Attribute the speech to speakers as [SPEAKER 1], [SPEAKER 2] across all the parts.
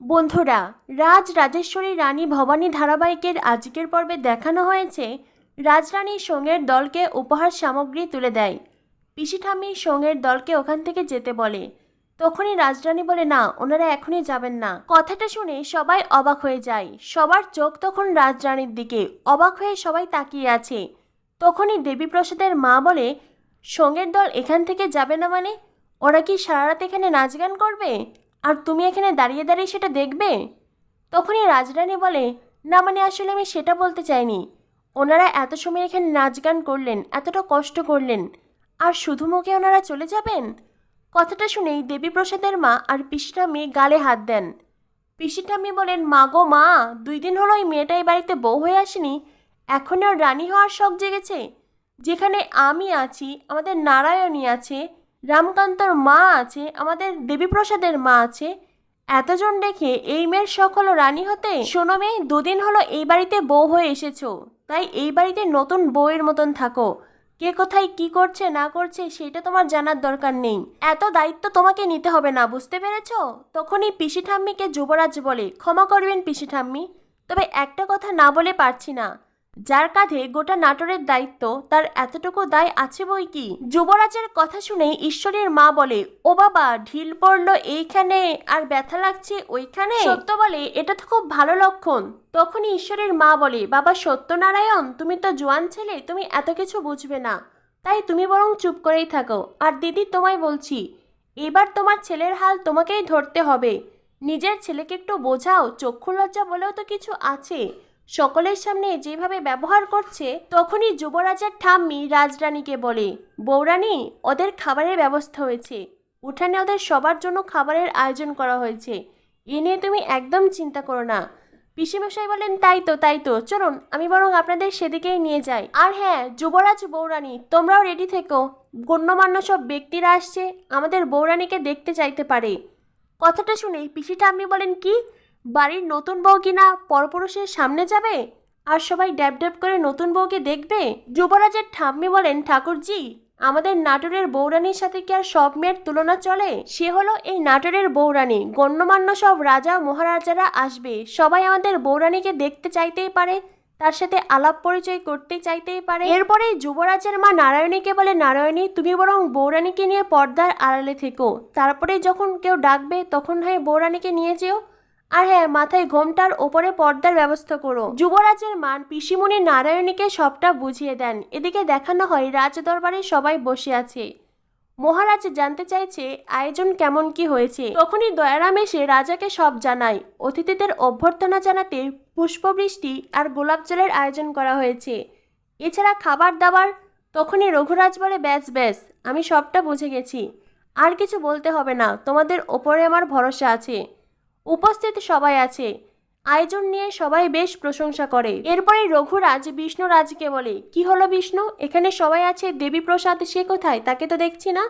[SPEAKER 1] বন্ধুরা, রাজ রাজেশ্বরী রানী ভবানী ধারাবাহিকের আজকের পর্বে দেখানো হয়েছে রাজরানী সঙ্গের দলকে উপহার সামগ্রী তুলে দেয়। পিসি ঠাম্মি সঙ্গের দলকে ওখান থেকে যেতে বলে। তখনই রাজরানী বলে, না, ওনারা এখনই যাবেন না। কথাটা শুনে সবাই অবাক হয়ে যায়। সবার চোখ তখন রাজরানীর দিকে। অবাক হয়ে সবাই তাকিয়ে আছে। তখনই দেবীপ্রসাদের মা বলে সঙ্গের দল এখান থেকে যাবে না মানে? ওরা কি সারা রাত এখানে নাচ গান করবে? আর তুমি এখানে দাঁড়িয়ে দাঁড়িয়ে সেটা দেখবে? তখনই রাজরানী বলে, না মানে আসলে আমি সেটা বলতে চাইনি। ওনারা এত সময় এখানে নাচ গান করলেন, এতটা কষ্ট করলেন, আর শুধু মুখে ওনারা চলে যাবেন? কথাটা শুনেই দেবীপ্রসাদের মা আর পিসিঠাম্মি গালে হাত দেন। পিসিঠাম্মি বলেন, মা গো মা, দুই দিন হলো এই মেয়েটা এই বাড়িতে বউ হয়ে আসেনি। এখনও রানী হওয়ার শখ জেগেছে। যেখানে আমি আছি, আমাদের নারায়ণী আছে রামকান্তর মা আছে, আমাদের দেবীপ্রসাদের মা আছে। এতজন দেখে এই মেয়ের হলো রানী হতে? শোনো মেয়ে, দুদিন হলো এই বাড়িতে বউ হয়ে এসেছ। তাই এই বাড়িতে নতুন বউয়ের মতন থাকো। কে কোথায় কি করছে, না করছে, সেটা তোমার জানার দরকার নেই। এত দায়িত্ব তোমাকে নিতে হবে না, বুঝতে পেরেছ? তখনই পিসি ঠাম্মিকে যুবরাজ বলে, ক্ষমা করবেন পিসি ঠাম্মি তবে একটা কথা না বলে পারছি না। যার কাঁধে গোটা নাটোরের দায়িত্ব, তার এতটুকু দায় আছে বই কি? যুবরাজের কথা শুনে ঈশ্বরের মা বলে, ও বাবা, ঢিল পড়ল এইখানে আর ব্যথা লাগছে ওইখানে? সত্য বলে, এটা তো খুব ভালো লক্ষণ। তখনই ঈশ্বরের মা বলে, বাবা, সত্যনারায়ণ, তুমি তো জোয়ান ছেলে, তুমি এত কিছু বুঝবে না। তাই তুমি বরং চুপ করেই থাকো। আর দিদি, তোমায় বলছি, এবার তোমার ছেলের হাল তোমাকেই ধরতে হবে। নিজের ছেলেকে একটু বোঝাও, চক্ষু লজ্জা বলেও তো কিছু আছে। সকলের সামনে যেভাবে ব্যবহার করছে, তখনই যুবরাজার ঠাম্মি রাজরানীকে বলে বৌরানী ওদের খাবারের ব্যবস্থা হয়েছে। উঠানে ওদের সবার জন্য খাবারের আয়োজন করা হয়েছে। এ নিয়ে তুমি একদম চিন্তা করো না। পিসিমশাই বলেন, তাই তো তাই তো। চলুন, আমি বরং আপনাদের সেদিকেই নিয়ে যাই। আর হ্যাঁ যুবরাজ বৌরানী তোমরাও রেডি থেকো। গণ্যমান্য সব ব্যক্তিরা আসছে, আমাদের বৌরানীকে দেখতে চাইতে পারে। কথাটা শুনে পিসি ঠাম্মি বলেন, কি? বাড়ির নতুন বউ কিনা পরপুরুষের সামনে যাবে? আর সবাই ড্যাব ড্যাব করে নতুন বউকে দেখবে? যুবরাজের ঠাম্মি বলেন, ঠাকুরজি, আমাদের নাটোরের বৌরানীর সাথে কি আর সব মেয়ের তুলনা চলে? সে হলো এই নাটোরের বৌরানী গণ্যমান্য সব রাজা, মহারাজারা আসবে। সবাই আমাদের বৌরানীকে দেখতে চাইতেই পারে, তার সাথে আলাপ পরিচয় করতে চাইতেই পারে। এরপরে যুবরাজের মা নারায়ণীকে বলে, নারায়ণী, তুমি বরং বৌরানীকে নিয়ে পর্দার আড়ালে থেকো। তারপরে যখন কেউ ডাকবে, তখন হয় বৌরানীকে নিয়ে যেও। আর হ্যাঁ মাথায় ঘোমটার ওপরে পর্দার ব্যবস্থা করো। যুবরাজের মান পিসিমণি নারায়ণীকে সবটা বুঝিয়ে দেন। এদিকে দেখানো হয়, রাজদরবারে সবাই বসে আছে। মহারাজ জানতে চাইছে, আয়োজন কেমন কি হয়েছে? তখনই দয়ারাম এসে রাজাকে সব জানায়। অতিথিদের অভ্যর্থনা জানাতে পুষ্পবৃষ্টি আর গোলাপ জলের আয়োজন করা হয়েছে। এছাড়া খাবার দাবার, তখনই রঘুরাজ বলে, ব্যাস ব্যাস, আমি সবটা বুঝে গেছি। আর কিছু বলতে হবে না, তোমাদের ওপরে আমার ভরসা আছে। উপস্থিত সবাই আছে। আয়োজন নিয়ে সবাই বেশ প্রশংসা করে। এরপরে রঘুরাজ বিষ্ণুরাজকে বলে, কি হলো বিষ্ণু? এখানে সবাই আছে, দেবীপ্রসাদ সে কোথায়? তাকে তো দেখছি না?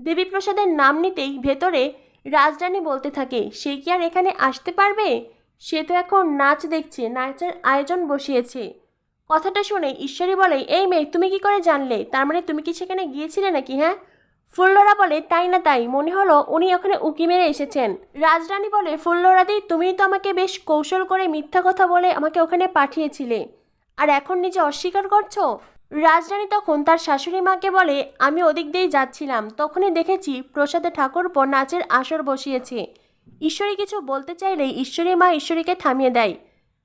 [SPEAKER 1] দেবীপ্রসাদের নাম নিতেই ভেতরে রাজরানী বলতে থাকে, সে কি আর এখানে আসতে পারবে? সে তো এখন নাচ দেখছে, নাচের আয়োজন বসিয়েছে। কথাটা শুনে ঈশ্বরী বলে, এই মেয়ে, তুমি কি করে জানলে? তার মানে তুমি কি সেখানে গিয়েছিলে নাকি হ্যাঁ? ফুল্লরা বলে, তাই না তাই? মনে হলো উনি ওখানে উকি মেরে এসেছেন। রাজরানী বলে ফুল্লরাদি তুমিই তো আমাকে বেশ কৌশল করে মিথ্যা কথা বলে আমাকে ওখানে পাঠিয়েছিলে। আর এখন নিজে অস্বীকার করছ? রাজরানী তখন তার শাশুড়ি মাকে বলে, আমি ওদিক দিয়েই যাচ্ছিলাম। তখনই দেখেছি প্রসাদে ঠাকুর ঠাকুরপো নাচের আসর বসিয়েছে। ঈশ্বরী কিছু বলতে চাইলেই ঈশ্বরী মা ঈশ্বরীকে থামিয়ে দেয়।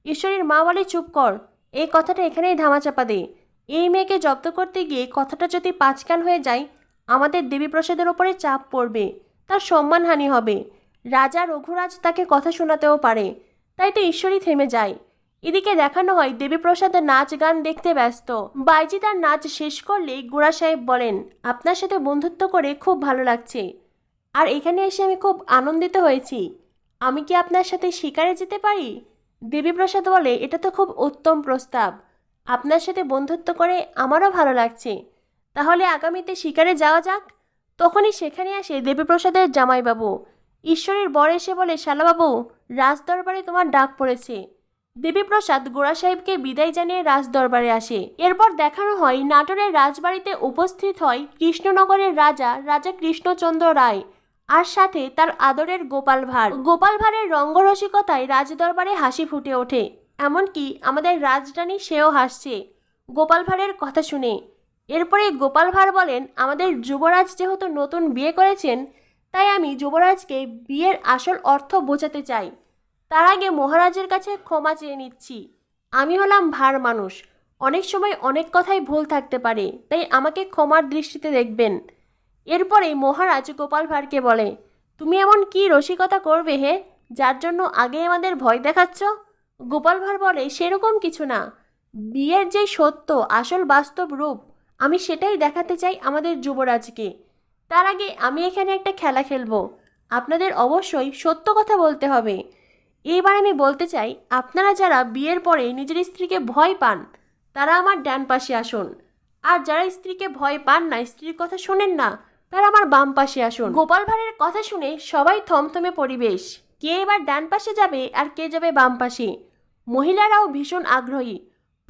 [SPEAKER 1] ঈশ্বরীর মা বলে, চুপ কর। এই কথাটা এখানেই ধামাচাপা দে। এই মেয়েকে জব্দ করতে গিয়ে কথাটা যদি পাঁচকান হয়ে যায় আমাদের দেবীপ্রসাদের ওপরে চাপ পড়বে, তার সম্মানহানি হবে। রাজা রঘুরাজ তাকে কথা শোনাতেও পারে, তাই তো ঈশ্বরই থেমে যায়। এদিকে দেখানো হয় দেবীপ্রসাদের নাচ গান দেখতে ব্যস্ত। বাইজি তার নাচ শেষ করলেই গোড়া সাহেব বলেন, আপনার সাথে বন্ধুত্ব করে খুব ভালো লাগছে। আর এখানে এসে আমি খুব আনন্দিত হয়েছি। আমি কি আপনার সাথে শিকারে যেতে পারি? দেবীপ্রসাদ বলে, এটা তো খুব উত্তম প্রস্তাব। আপনার সাথে বন্ধুত্ব করে আমারও ভালো লাগছে। তাহলে আগামীতে শিকারে যাওয়া যাক? তখনই সেখানে আসে দেবীপ্রসাদের জামাইবাবু। ঈশ্বরের বর এসে বলে, শালাবাবু, রাজদরবারে তোমার ডাক পড়েছে। দেবীপ্রসাদ গোড়া সাহেবকে বিদায় জানিয়ে রাজদরবারে আসে। এরপর দেখানো হয়, নাটোরের রাজবাড়িতে উপস্থিত হয় কৃষ্ণনগরের রাজা রাজা কৃষ্ণচন্দ্র রায় আর সাথে তার আদরের গোপাল ভাঁড়। গোপাল ভাঁড়ের রঙ্গরসিকতায় রাজদরবারে হাসি ফুটে ওঠে। এমনকি আমাদের রাজরানী সেও হাসছে। গোপাল ভাঁড়ের কথা শুনে এরপরে গোপাল ভাঁড় বলেন, আমাদের যুবরাজ যেহেতু নতুন বিয়ে করেছেন, তাই আমি যুবরাজকে বিয়ের আসল অর্থ বোঝাতে চাই। তার আগে মহারাজের কাছে ক্ষমা চেয়ে নিচ্ছি। আমি হলাম ভার মানুষ। অনেক সময় অনেক কথাই ভুল থাকতে পারে, তাই আমাকে ক্ষমার দৃষ্টিতে দেখবেন। এরপরে মহারাজ গোপাল ভাঁড়কে বলে, তুমি এমন কি রসিকতা করবে হে, যার জন্য আগে আমাদের ভয় দেখাচ্ছ? গোপাল ভাঁড় বলে, সেরকম কিছু না। বিয়ের যে সত্য, আসল বাস্তব রূপ আমি সেটাই দেখাতে চাই আমাদের যুবরাজকে। তার আগে আমি এখানে একটা খেলা খেলব। আপনাদের অবশ্যই সত্য কথা বলতে হবে। এইবার আমি বলতে চাই, আপনারা যারা বিয়ের পরে নিজের স্ত্রীকে ভয় পান, তারা আমার ডান পাশে আসুন। আর যারা স্ত্রীকে ভয় পান না, স্ত্রীর কথা শোনেন না, তারা আমার বাম পাশে আসুন। গোপাল ভাঁড়ের কথা শুনে সবাই থমথমে পরিবেশ। কে এবার ডান পাশে যাবে আর কে যাবে বাম পাশে? মহিলারাও ভীষণ আগ্রহী।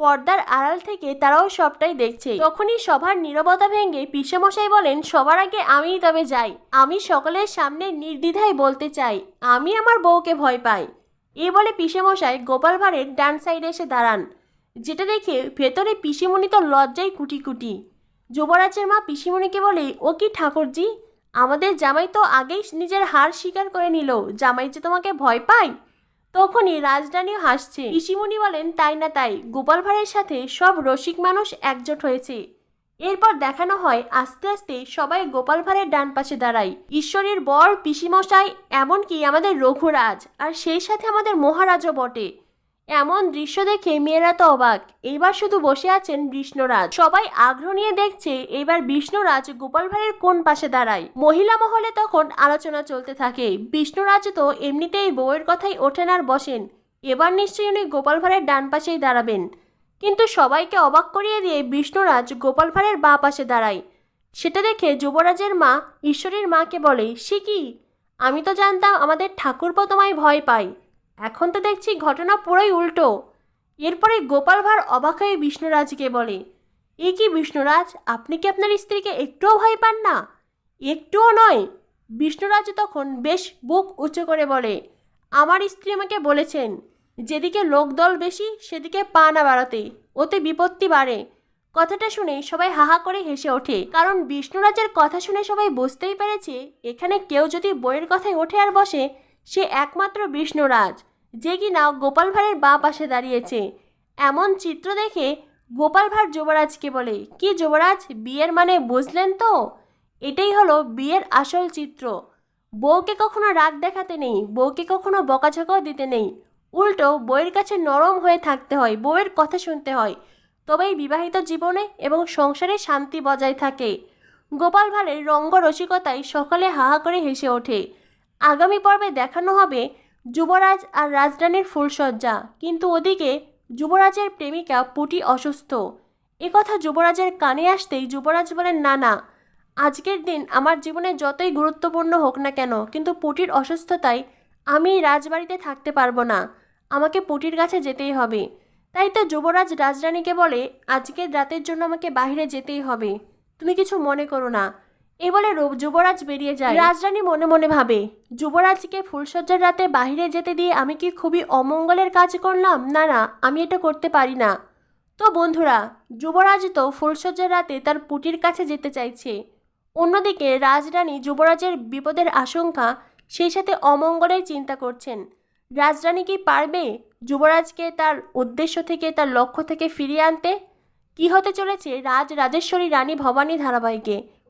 [SPEAKER 1] পর্দার আড়াল থেকে তারাও সবটাই দেখছে। তখনই সবার নীরবতা ভেঙে পিসেমশাই বলেন, সবার আগে আমিই তবে যাই। আমি সকলের সামনে নির্দ্বিধায় বলতে চাই। আমি আমার বউকে ভয় পাই। এ বলে পিসেমশাই গোপাল ভাঁড়ের ডান সাইডে এসে দাঁড়ান, যেটা দেখে ভেতরে পিসিমণি তো লজ্জায় কুটি কুটি যুবরাজের মা পিসিমণিকে বলে, ও কি ঠাকুরজি? আমাদের জামাই তো আগেই নিজের হার স্বীকার করে নিল। জামাই যে তোমাকে ভয় পায়? তখনই রাজধানী হাসছে। ঋষিমণি বলেন, তাই না তাই। গোপাল ভাঁড়ের সাথে সব রসিক মানুষ একজোট হয়েছে। এরপর দেখানো হয়, আস্তে আস্তে সবাই গোপাল ভাঁড়ের ডান পাশে দাঁড়ায়। ঈশ্বরের বর, পিসিমশাই, এমনকি আমাদের রঘুরাজ, আর সেই সাথে আমাদের মহারাজও বটে। এমন দৃশ্য দেখে মেয়েরা তো অবাক। এইবার শুধু বসে আছেন বিষ্ণুরাজ। সবাই আগ্রহ নিয়ে দেখছে এইবার বিষ্ণুরাজ গোপাল ভাঁড়ের কোন পাশে দাঁড়ায়। মহিলা মহলে তখন আলোচনা চলতে থাকে। বিষ্ণুরাজ তো এমনিতেই বউয়ের কথাই ওঠেন আর বসেন। এবার নিশ্চয়ই উনি গোপাল ভাঁড়ের ডান পাশেই দাঁড়াবেন। কিন্তু সবাইকে অবাক করিয়ে দিয়ে বিষ্ণুরাজ গোপাল ভাঁড়ের বাঁ পাশে দাঁড়ায়। সেটা দেখে যুবরাজের মা, ঈশ্বরীর মাকে বলে, সে কি? আমি তো জানতাম আমাদের ঠাকুরপো তোমায় ভয় পায়। এখন তো দেখছি ঘটনা পুরোই উল্টো। এরপরে গোপাল ভাঁড় অবাক হয়ে বিষ্ণুরাজকে বলে, এ কি বিষ্ণুরাজ, আপনি কি আপনার স্ত্রীকে একটুও ভয় পান না? একটুও নয়। বিষ্ণুরাজ তখন বেশ বুক উঁচু করে বলে, আমার স্ত্রী আমাকে বলেছেন, যেদিকে লোকদল বেশি, সেদিকে পা না বাড়াতে, ওতে বিপত্তি বাড়ে। কথাটা শুনে সবাই হাহা করে হেসে ওঠে। কারণ বিষ্ণুরাজের কথা শুনে সবাই বুঝতেই পেরেছে, এখানে কেউ যদি বইয়ের কথায় ওঠে আর বসে, সে একমাত্র বিষ্ণুরাজ। যে কিনা গোপাল ভাঁড়ের বাঁ পাশে দাঁড়িয়েছে। এমন চিত্র দেখে গোপাল ভাঁড় যুবরাজকে বলে, কি যুবরাজ, বিয়ের মানে বুঝলেন তো? এটাই হলো বিয়ের আসল চিত্র। বউকে কখনো রাগ দেখাতে নেই, বউকে কখনো বকাঝকাও দিতে নেই। উল্টো বইয়ের কাছে নরম হয়ে থাকতে হয়, বউয়ের কথা শুনতে হয়। তবেই বিবাহিত জীবনে এবং সংসারে শান্তি বজায় থাকে। গোপাল ভাঁড়ের রঙ্গ রসিকতায় সকালে হাহা করে হেসে ওঠে। আগামী পর্বে দেখানো হবে যুবরাজ আর রাজরানীর ফুলসজ্জা কিন্তু ওদিকে যুবরাজের প্রেমিকা পুটি অসুস্থ। একথা যুবরাজের কানে আসতেই যুবরাজ বলেন, না না, আজকের দিন আমার জীবনে যতই গুরুত্বপূর্ণ হোক না কেন, কিন্তু পুটির অসুস্থতায় আমি রাজবাড়িতে থাকতে পারব না। আমাকে পুটির কাছে যেতেই হবে। তাই তো যুবরাজ রাজরানীকে বলে, আজকের রাতের জন্য আমাকে বাইরে যেতেই হবে। তুমি কিছু মনে করো না। এ বলে যুবরাজ বেরিয়ে যায়। রাজরানী মনে মনে ভাবে, যুবরাজকে ফুলসজ্জার রাতে বাইরে যেতে দিয়ে আমি কি খুবই অমঙ্গলের কাজ করলাম? না না, আমি এটা করতে পারি না। তো বন্ধুরা, যুবরাজ তো ফুলসজ্জার রাতে তার পুটির কাছে যেতে চাইছে। অন্যদিকে রাজরানী যুবরাজের বিপদের আশঙ্কা সেই সাথে অমঙ্গলের চিন্তা করছেন। রাজরানী কি পারবে যুবরাজকে তার উদ্দেশ্য থেকে, তার লক্ষ্য থেকে ফিরিয়ে আনতে? কি হতে চলেছে রাজ রাজেশ্বরী রানী ভবানী ধারাবাহিকে?